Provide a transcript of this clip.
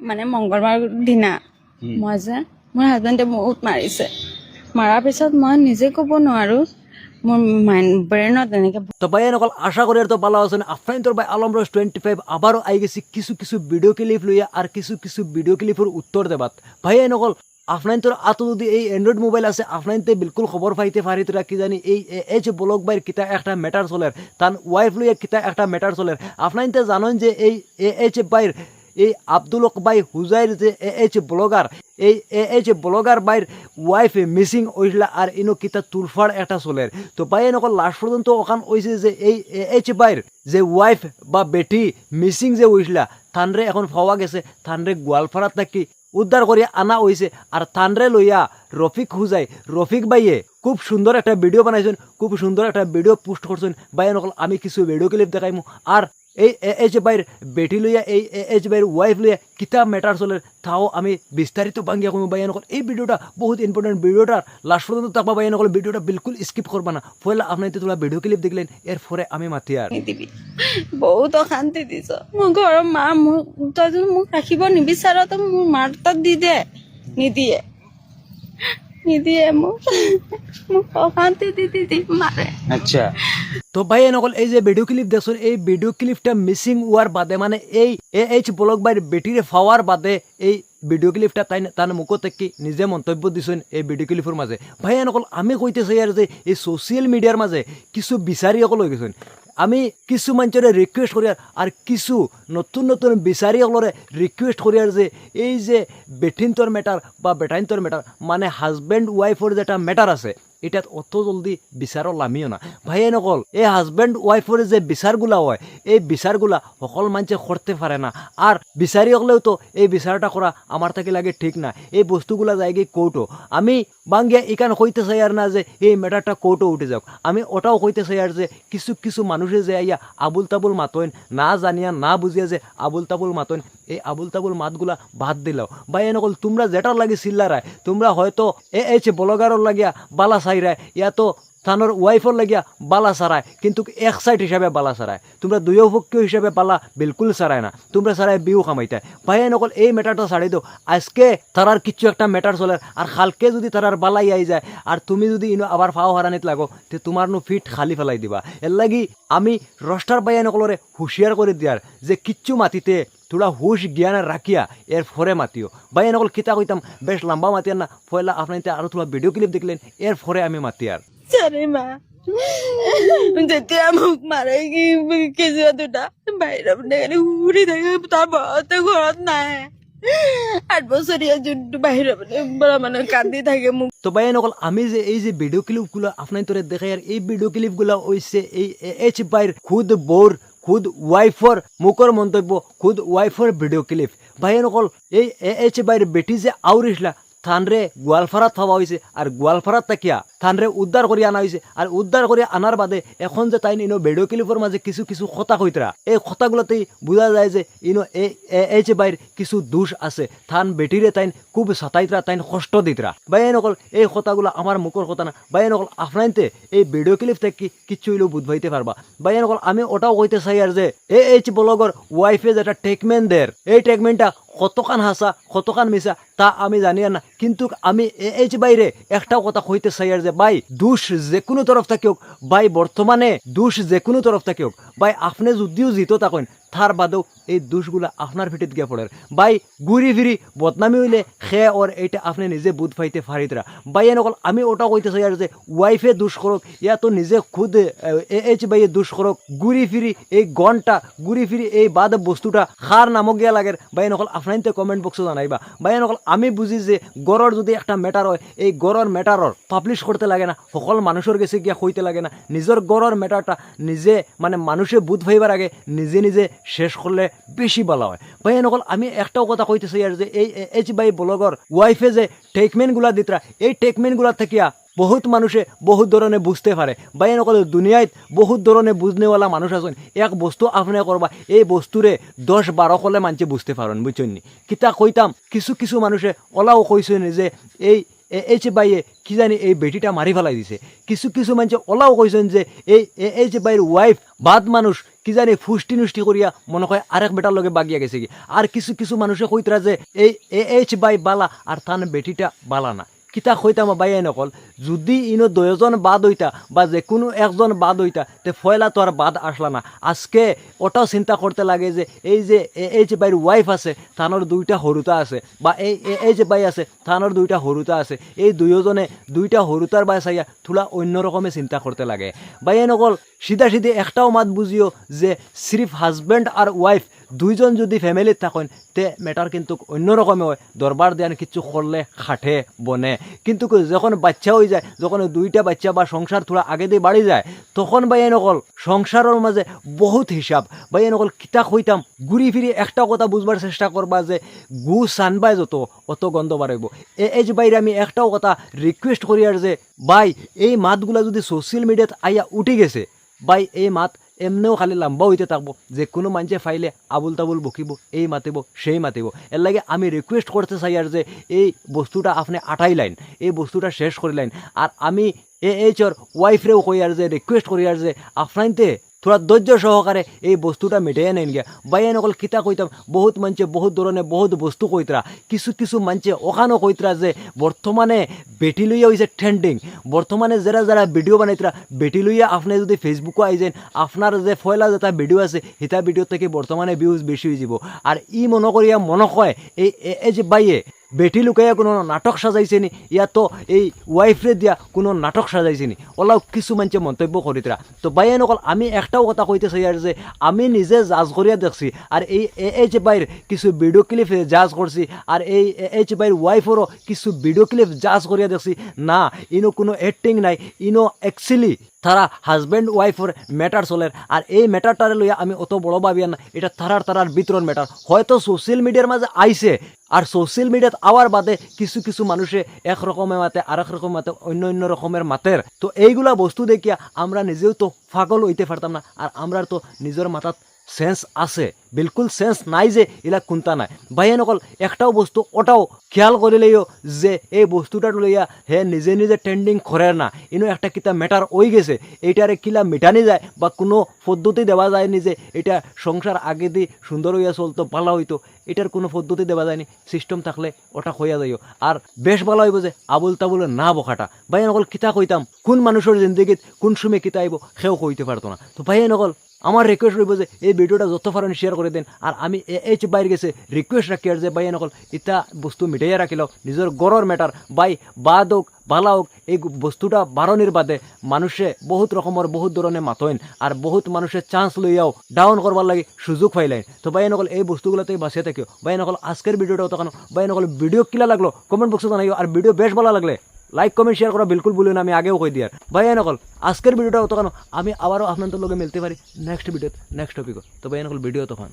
মানে মংগলবাৰ দিনা মই যে মোৰ হাজবেণ্ডে বহুত মাৰিছে। মাৰাৰ পিছত মই নিজে ক'ব নোৱাৰো। মোৰ মাইণ্ড ব্ৰেইনত এনেকে তো আশা তো ভাই আলম ফাইভ গেছি কিছু কিছু ক্লিপ কিছু কিছু উত্তর দেবাত। ভাইয়া নকল আপনার তোর আতো যদি এই এন্ড্রয়েড মোবাইল আছে আপনার বিলকুল খবর পাইতে পারি তোরা কি জানি এই এই যে ব্লগ বাইর কিতা একটা ম্যাটার চলের তার ওয়াইফ লইয়া কিতা একটা ম্যাটার চলের আপনার জানেন যে এই এইচ বাইর এই আব্দুল ভাই হুজাইর যে এ এইচ ব্লগার, এই এ এইচ ব্লগার বাইর ওয়াইফ মিসিং হইলা আর ইনো কিতা তুলফার একটা চলের। তো ভাই এনেকল লাস্ট পর্যন্ত ওখান হয়েছে যে এই এ এইচ বাইর যে ওয়াইফ বা বেটি মিসিং যে হইসলা থানরে এখন পাওয়া গেছে থানরে গোয়ালপাড়াত নাকি উদ্ধার করে আনা হয়েছে আর থানরে লইয়া রফিক হুজাই রফিক ভাইয়ে খুব সুন্দর একটা ভিডিও বানাইছেন খুব সুন্দর একটা ভিডিও পোস্ট করছেন ভাই নকল আমি কিছু ভিডিও ক্লিপ দেখাইমু। আর এই, এ এইচ বাইর বেটি লইয়া, এই, এ এইচ বাইর ওয়াইফ লইয়া কিতাব ম্যাটার চলে, তাও আমি বিস্তারিত ভাঙ্গিয়া কমি বাইয়া নকল এই ভিডিওটা বহুত ইম্পর্টেন্ট ভিডিওটার লাস্ট পর্যন্ত থাকবা বাইয়া নকল ভিডিওটা বিলকুল স্কিপ করবা না। পয়লা আপনার তোলা ভিডিও ক্লিপ দেখলেন এর পরে আমি মাতি আর বহুত অশান্তি দিছ। মোৰ ঘৰৰ মা মোক, তই মোক ৰাখিব নিবিচাৰ তো মোৰ মাৰ তাত দি দে, নিদিয়ে। নিদিয়ে মোক মোক অশান্তি দি দি দি মাৰে। আচ্ছা। তো ভাই নকল এই যে ভিডিও ক্লিপ দেখছেন এই ভিডিও ক্লিপটা মিসিং হওয়ার বাদে মানে এই এ এইচ ব্লগ বাইর বেটিরে ফাওয়ার বাদে এই ভিডিও ক্লিপটা তাই তার মুখ থেকে নিজে মন্তব্য দিছেন এই ভিডিও ক্লিপের মাঝে ভাই নকল আমি কইতে চাই আর যে এই সোশ্যাল মিডিয়ার মাঝে কিছু বিচারি অকল হয়ে গেছেন। আমি কিছু মানুষের রিকুয়েস্ট করি আর- কিছু নতুন নতুন বিচারি অকলরে রিকুয়েস্ট করি যে, এই যে বেঠিন্তর ম্যাটার বা বেটাইন্তর ম্যাটার মানে হাজব্যান্ড ওয়াইফর একটা ম্যাটার আছে এটাত অত জলদি বিচারও লামিও না। ভাই নকল, এই হাজব্যান্ড ওয়াইফের যে বিচারগুলা হয়, এই বিচারগুলা সকল মানুষে করতে পারে না। আর বিচারি হলেও তো এই বিচারটা করা আমার থেকে লাগে ঠিক না। এই বস্তুগুলা যায় গিয়ে কোর্টও আমি বাঙ্গিয়া ইকান কইতে চাই আর না যে এই ম্যাটারটা কোর্টও উঠে যাক আমি ওটাও কইতে চাই আর যে কিছু কিছু মানুষে যে আইয়া আবুল তাবুল মাতইন, না জানিয়া, না বুঝিয়া যে আবুল তাবুল মাতইন, এই আবুল তাবুল মাতগুলা বাদ দিলাও। বা এনেকল তোমরা যেটার লাগে চিল্লারায় তোমরা হয়তো এ এইচ ব্লগারর লাগিয়া বালা চাইরায় ইয়া তো থানোর ওয়াইফর লাগিয়া বালা সারায় কিন্তু এক সাইড হিসাবে বালা সারায় তোমরা দুয়ো পক্ষ হিসাবে বালা বিলকুল সারায় না। তোমরা সারায় বিহু কামাইতায় ভাই নকল এই ম্যাটারটা ছাড়ি দাও। আজকে তারার কিছু একটা ম্যাটার চলে আর খালকে যদি তারার বালাই আই যায় আর তুমি যদি ইনো আবার ফাও হারানিত লাগো, তে তোমার নো ফিট খালি ফেলাই দিবা। এর লাগি আমি রস্টার বাইয়া নকলরে হুঁশিয়ার করে দিয়ার যে কিচ্ছু মাতিতে তোরা হুশ জ্ঞান রাখিয়া এর ফরে মাতিও। ভাই নকল কিতা কইতাম, বেশ লম্বা মাতিয়ার না পয়লা আপনার আরও তোলা ভিডিও ক্লিপ দেখলেন এর ফরে আমি মাতিয়ার চাৰে মা। যেতিয়া মোক মাৰে কি কেঁচুৱা দুটা বাহিৰত মানে উৰি থাকে, তাৰ বৰতে ঘৰত নাই। আঠ বছৰীয়া বাহিৰৰ মানে কান্দি থাকে মোক। তো ভাই নকল, আমি যে এই যে ভিডিও ক্লিপগুলো আপনার তোরে দেখাই আর এই ভিডিও ক্লিপগুলো হইছে এই এইচ বাইর খুদ বোর খুদ ওয়াইফর মুখর মন্তব্য, খুদ ওয়াইফর ভিডিও ক্লিপ ভাই নকল, এই এইচ বাইর বেটি যে আউরিসলা থানরে গোয়ালপাড়াত থাবা হয়েছে আর গোয়ালপাড়াত তাকিয়া থানরে উদ্ধার করে আনা হয়েছে আর উদ্ধার করে আনার বাদে এখন যে তাই ইনো ভিডিও ক্লিপের মাঝে কিছু কিছু কথা কইতরা এই কথাগুলোতেই বোঝা যায় যে ইনো এই এইচ বাইর কিছু দোষ আছে, থান বেটিরে তাইন খুব সাতাইতরা তাইন কষ্ট দিতরা বাই নকল এই কথাগুলো আমার মুখর কথা না, বাই নকল আপনাইতে এই ভিডিও ক্লিপ থেকে কিচ্ছু হইলেও বুঝবাইতে পারবা বাই নকল আমি ওটাও কইতে চাই আর যে এ, এইচ ব্লগর ওয়াইফে যেটা টেকমেন দের এই টেকমেনটা কতখান হাসা, কতখান মিশা তা আমি জানি না। কিন্তু আমি এইচ বাইরে, একটাও কথা কইতে চাই যে, ভাই, দোষ যে কোনো তরফ থাকি হোক ভাই, বর্তমানে দোষ যে কোনো তরফ থাকি হোক ভাই, আপনি যদিও জিতো থাকেন তার বাদেও এই দোষগুলা আপনার ভিটিত গিয়ে পড়ে ভাই ঘুরি ফিরি বদনামি হইলে খে ওর এইটা আপনি নিজে বুধ পাইতে ফারিতরা ভাই এনেকল আমি ওটা কইতে চাই আর যে ওয়াইফে দোষ করক ইয়া তো নিজে খুদ এইচ বাইয়ে দোষ করক ঘুরি ফিরি এই গনটা ঘুরি ফিরি এই বাদ বস্তুটা খার নামক গিয়া লাগে। ভাই নকল আপনাইতে কমেন্ট বক্সে জানাইবা ভাই নকল আমি বুঝি যে গড়র যদি একটা ম্যাটার হয়, এই গড়র ম্যাটারর পাবলিশ করতে লাগে না, সকল মানুষের কাছে গিয়া কইতে লাগে না নিজের গড়র ম্যাটারটা নিজে মানে মানুষে বুধ ভাইবার আগে নিজে নিজে শেষ করলে বেশি ভালো হয়। ভাই নকল আমি একটাও কথা কইতে চাই আর যে এই এইচ বাই ব্লগর ওয়াইফে যে টেকমেনগুলা দিতরা, এই টেকমেনগুলা থাকিয়া বহুত মানুষে বহুত ধরনের বুঝতে পারে। বাই নকল দুনিয়ায় বহুত ধরনের বুঝনেওয়ালা মানুষ আছেন। এক বস্তু আপনি করবা, এই বস্তুরে দশ বারো কলে মানুষে বুঝতে পারেন বুঝছেন কিতা কইতাম, কিছু কিছু মানুষে ওলাও কইছেন যে এই এ যে বাইয়ে কি জানি এই বেটিটা মারি ফেলাই দিছে। কিছু কিছু মানুষ ওলাও কইছেন যে, এই এই যে বাইয়ের ওয়াইফ বাদ মানুষ কি জানি ফুষ্টি নুষ্টি করিয়া মনে হয় আরেক বেটার লগে বাগিয়া গেছে কি আর কিছু কিছু মানুষে কইতরা যে, এই এইচ বাই বালা আর তান বেটিটা বালা না। কিতা কইতাম বাইয়াই নকল। যদি ইনো দুজন বাদ হইতা বা যে কোনো একজন বাদ হইতা, তে ফয়লা তো আর বাদ আসলা না। আজকে ওটাও চিন্তা করতে লাগে যে এই যে এই যে বাইর ওয়াইফ আছে থানোর দুইটা হরুতা আছে, বা এই এই যে বাই আছে থানোর দুইটা হরুতা আছে, এই দুইজনে দুইটা হরুতার বাই চাইয়া থোড়া অন্য রকমে চিন্তা করতে লাগে। বাইয়াই নকল, সিধা সিধি একটাও মাত বুঝিও যে সিরিফ হাজব্যান্ড আর ওয়াইফ দুইজন যদি ফ্যামিলিত থাকেন, তে ম্যাটার কিন্তু অন্যরকমে হয়। দরবার দেন কিছু করলে খাটে, বনে। কিন্তু যখন বাচ্চা হয়ে যায়, যখন দুইটা বাচ্চা বা সংসার থোড়া আগে দিয়ে বাড়ি যায়, তখন ভাই নকল সংসারের মাঝে বহুত হিসাব ভাই নকল কিতা কইতাম ঘুরি ফিরি একটা কথা বুঝবার চেষ্টা করবা যে, গু সানবাই যত, অত গন্ধ বাড়াইব এ যে বাইরে আমি একটাও কথা রিকোয়েস্ট করি আর যে, ভাই, এই মাতগুলা যদি সোশ্যাল মিডিয়াত আইয়া উঠে গেছে, ভাই, এই মাত এমনিও খালি লম্বা হইতে থাকব, যে কোনো মানুষে ফাইলে আবুল তাবুল বকিব, এই মাতিব, সেই মাতিব। এর লাগে আমি রিকোয়েস্ট করতে চাই আর যে এই বস্তুটা আপনি আটাই লাইন, এই বস্তুটা শেষ করে লাইন আর আমি এ এইচর ওয়াইফরেও কই আর যে রিকোয়েস্ট করি আর যে আপনাইতে থোড়া ধৈর্য সহকারে এই বস্তুটা মেটাইয়া নেন গিয়া বাইয়া নকল কিতা কইতাম, বহুত মানুষে বহুত ধরনের বহুত বস্তু কইতরা। কিছু কিছু মানুষে ওখানো কইতরা যে বর্তমানে বেটি লইয়া হইছে ট্রেন্ডিং বর্তমানে যারা যারা ভিডিও বানাইতরা, বেটি লইয়া আপনি যদি ফেসবুকও আইজেন, আপনার যে ফয়লা যেটা ভিডিও আছে সেটা ভিডিও থেকে বর্তমানে ভিউজ বেশি হয়ে যাব। আর ই মনে করিয়া মনে হয় এই যে বাইয়ে বেটি লুকাইয়া কোনো নাটক সাজাইছে নি ইয়া এই ওয়াইফরে দিয়া কোনো নাটক সাজাইছে নি ওলাও কিছু মানুষে মন্তব্য করিতরা তো বাইয়ে নকল, আমি একটাও কথা কইতে চাই আর যে, আমি নিজে জাজ করিয়া দেখছি আর এই এ- এই যে বাইর কিছু ভিডিও ক্লিপ জাজ করছি আর এই এ- এই যে বাইর ওয়াইফরও কিছু ভিডিও ক্লিপ জাজ করিয়া দেখছি। না, ইনো কোনো অ্যাক্টিং নাই, ইনো অ্যাকচুয়ালি তারা হাজব্যান্ড ওয়াইফের ম্যাটার চলের আর এই ম্যাটারটারে লইয়া আমি অত বড় ভাবিয়া না এটা তারার তারার বিতরণ ম্যাটার হয়তো সোশ্যাল মিডিয়ার মাঝে আইছে আর সোশ্যাল মিডিয়াত আওয়ার বাদে কিছু কিছু মানুষে এক রকমের মাতে আর এক রকম মাতে, অন্য অন্য রকমের মাতের তো এইগুলা বস্তু দেখিয়া আমরা নিজেও তো ফাগল হইতে পারতাম না আর আমরা তো নিজের মাথাত সেন্স আছে, বিলকুল সেন্স নাই যে, এলা কোনটা নাই। ভাইয়া নকল, একটাও বস্তু ওটাও খেয়াল করিলেও যে, এই বস্তুটা লইয়া হে নিজে নিজে ট্রেন্ডিং করে না। ইনো একটা কিতা ম্যাটার হয়ে গেছে। এইটারে কিলা মেটানি যায় বা কোনো পদ্ধতি দেওয়া যায়নি যে এটা সংসার আগে দিয়ে সুন্দর হইয়া চলতো ভালো হইতো এটার কোনো পদ্ধতি দেওয়া যায়নি সিস্টেম থাকলে ওটা হইয়া যাইও। আর বেশ ভালো হইব যে, আবুল তাবুল না বখাটা। ভাইয়া নকল কিতা কইতাম, কোন মানুষের জিন্দগিত কোন সময় কিতা আইব সেও কইতে পারতো না। তো ভাইয়া নকল আমার রিকোয়েস্ট রইব যে এই ভিডিওটা যত পারেন শেয়ার করে দেন। আর আমি এইচ বাইর গেছে রিকোয়েস্ট রাখি আর যে ভাই নকল ইতা বস্তু মিটাইয়া রাখিল, নিজের গড়র ম্যাটার বাই বাদ হোক, বালা হোক, এই বস্তুটা বারণের বাদে মানুষে বহুত রকমের বহুত ধরনের মাতইন। আর বহুত মানুষের চান্স লইয়াও ডাউন করবার লাগে সুযোগ পাইলেন তো ভাই নকল এই বস্তুগুলোতে বাঁচিয়ে থাকিও। ভাই নকল আজকের ভিডিওটা তখন ভাই নকল ভিডিও কিলা লাগল? কমেন্ট বক্সে জানাইও। আর ভিডিও বেশ ভালো লাগলে। লাইক কমেন্ট শেয়ার করা বিলকুল না, আমি আগেও কই দিয়ার ভাই নকল আজকের ভিডিওটা তখন আমি আবারও আপনাদের লোকে মিলতে পারি। নেক্সট ভিডিও নেক্সট টপিক তো ভাই নকল ভিডিও তখন।